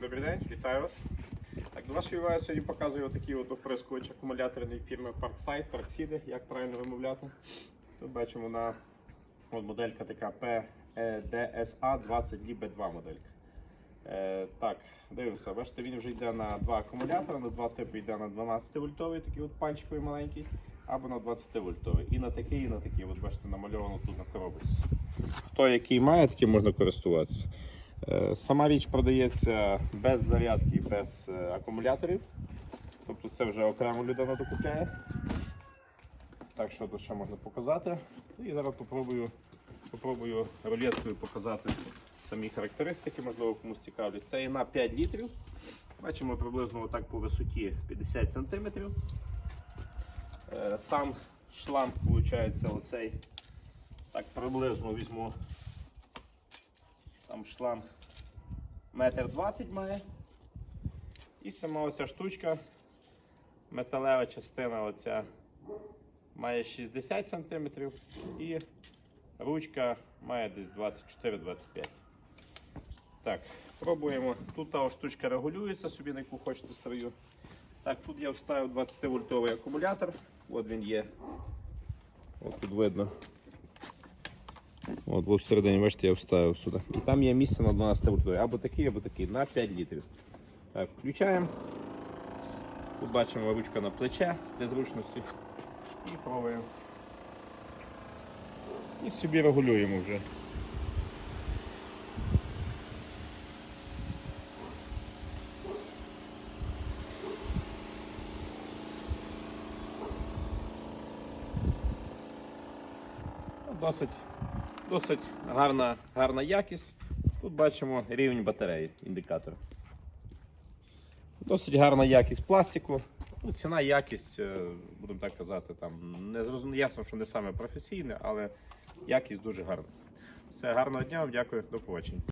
добрий день, вітаю вас. Так, до вашої уваги сьогодні показую такий от оприскувач акумуляторний фірми Parkside, Parkside, як правильно вимовляти. Тут бачимо на от моделька така PDSA 20 B2 моделька. Е, так, дивимося, бачите, він вже йде на два акумулятори, на два типи йде на 12 вольтовий, такий от пальчиковий маленький, або на 20 вольтовий. І на такий, і на такий. От бачите, намальовано тут на коробочці. Хто який має, таким можна користуватися. Е, Сама річ продається без зарядки, без е, акумуляторів. Тобто це вже окремо людина докупляє. Так що тут ще можна показати. І зараз попробую, попробую рулеткою показати самі характеристики, можливо, комусь цікавлять. Це є на 5 літрів. Бачимо приблизно отак по висоті 50 см. Сам шланг виходить оцей. Так приблизно візьму там шланг метр двадцять має. І сама оця штучка, металева частина оця має 60 см і ручка має десь 24-25. Так, пробуємо. Тут та штучка регулюється собі, на яку хочете строю. Так, тут я вставив 20 вольтовий акумулятор. От він є. От тут видно. От, бо всередині, бачите, я вставив сюди. І там є місце на 12 вольтовий. Або такий, або такий, на 5 літрів. Так, включаємо. Тут бачимо ручка на плече для зручності. І пробуємо. І собі регулюємо вже. Досить, досить гарна, гарна якість. Тут бачимо рівень батареї, індикатор. Досить гарна якість пластику. Ну, ціна, якість, е, будемо так казати, там не ясно, що не саме професійне, але якість дуже гарна. Все, гарного дня, вам дякую, до побачення.